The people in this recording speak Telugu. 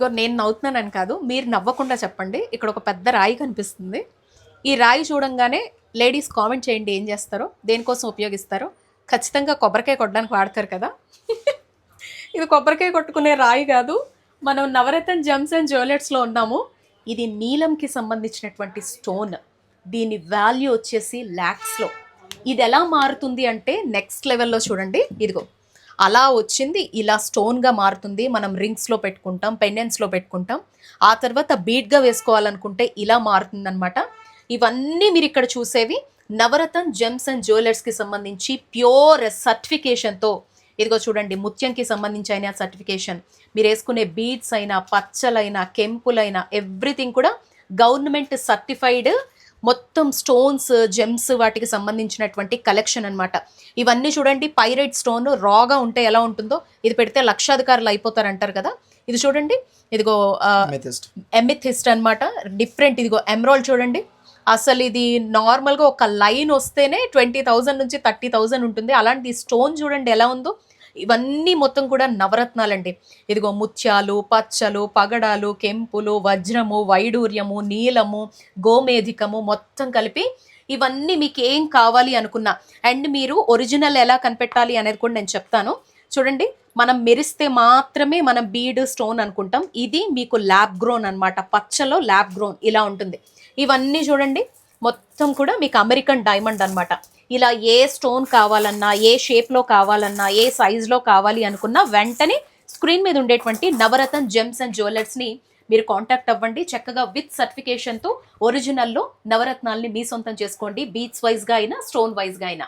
ఇదిగో నేను నవ్వుతున్నానని కాదు మీరు నవ్వకుండా చెప్పండి. ఇక్కడ ఒక పెద్ద రాయి కనిపిస్తుంది. ఈ రాయి చూడంగానే లేడీస్ కామెంట్ చేయండి ఏం చేస్తారో దేనికోసం ఉపయోగిస్తారో. ఖచ్చితంగా కొబ్బరికాయ కొట్టడానికి వాడతారు కదా. ఇది కొబ్బరికాయ కొట్టుకునే రాయి కాదు. మనం నవరత్న జెమ్స్ అండ్ జ్యువెలర్స్లో ఉన్నాము. ఇది నీలంకి సంబంధించినటువంటి స్టోన్. దీని వాల్యూ వచ్చేసి ల్యాక్స్లో ఇది ఎలా మారుతుంది అంటే నెక్స్ట్ లెవెల్లో చూడండి. ఇదిగో. అలా వచ్చింది ఇలా స్టోన్గా మారుతుంది మనం రింగ్స్లో పెట్టుకుంటాం పెండెంట్స్లో పెట్టుకుంటాం. ఆ తర్వాత బీట్గా వేసుకోవాలనుకుంటే ఇలా మారుతుందనమాట ఇవన్నీ మీరు ఇక్కడ చూసేవి నవరత్న జెమ్స్ అండ్ జ్యువెలర్స్కి సంబంధించి ప్యూర్ సర్టిఫికేషన్తో ఇదిగో చూడండి ముత్యంకి సంబంధించి అయిన సర్టిఫికేషన్ మీరు వేసుకునే బీడ్స్ అయినా పచ్చలైనా కెంపులైనా ఎవ్రీథింగ్ కూడా గవర్నమెంట్ సర్టిఫైడ్ మొత్తం స్టోన్స్ జెమ్స్ వాటికి సంబంధించినటువంటి కలెక్షన్ అన్నమాట. ఇవన్నీ చూడండి పైరైట్ స్టోన్ రాగా ఉంటే ఎలా ఉంటుందో ఇది పెడితే లక్షాధికారులు అయిపోతారు అంటారు కదా. ఇది చూడండి ఇదిగో ఎమిథిస్ట్ అన్నమాట. డిఫరెంట్ ఇదిగో ఎమ్రాల్ చూడండి. అసలు ఇది నార్మల్గా ఒక లైన్ వస్తేనే ట్వంటీ థౌజండ్ నుంచి థర్టీ థౌజండ్ ఉంటుంది. అలాంటి స్టోన్ చూడండి ఎలా ఉందో ఇవన్నీ మొత్తం కూడా నవరత్నాలండి. ఇదిగో ముత్యాలు పచ్చలు పగడాలు కెంపులు వజ్రము వైడూర్యము నీలము గోమేధికము మొత్తం కలిపి ఇవన్నీ మీకు ఏం కావాలి అనుకున్నా. అండ్ మీరు ఒరిజినల్ ఎలా కనిపెట్టాలి అనేది కూడా నేను చెప్తాను. చూడండి మనం మెరిస్తే మాత్రమే మనం బీడ్ స్టోన్ అనుకుంటాం. ఇది మీకు ల్యాబ్ గ్రోన్ అన్నమాట. పచ్చలో ల్యాబ్ గ్రోన్ ఇలా ఉంటుంది. ఇవన్నీ చూడండి మొత్తం కూడా మీకు అమెరికన్ డైమండ్ అనమాట ఇలా ఏ స్టోన్ కావాలన్నా ఏ షేప్లో కావాలన్నా ఏ సైజులో కావాలి అనుకున్నా వెంటనే స్క్రీన్ మీద ఉండేటువంటి నవరత్న జెమ్స్ అండ్ జ్యువెలర్స్ని మీరు కాంటాక్ట్ అవ్వండి. చక్కగా విత్ సర్టిఫికేషన్తో ఒరిజినల్లో నవరత్నాల్ని మీ సొంతం చేసుకోండి. బీచ్ వైజ్గా అయినా స్టోన్ వైజ్గా అయినా.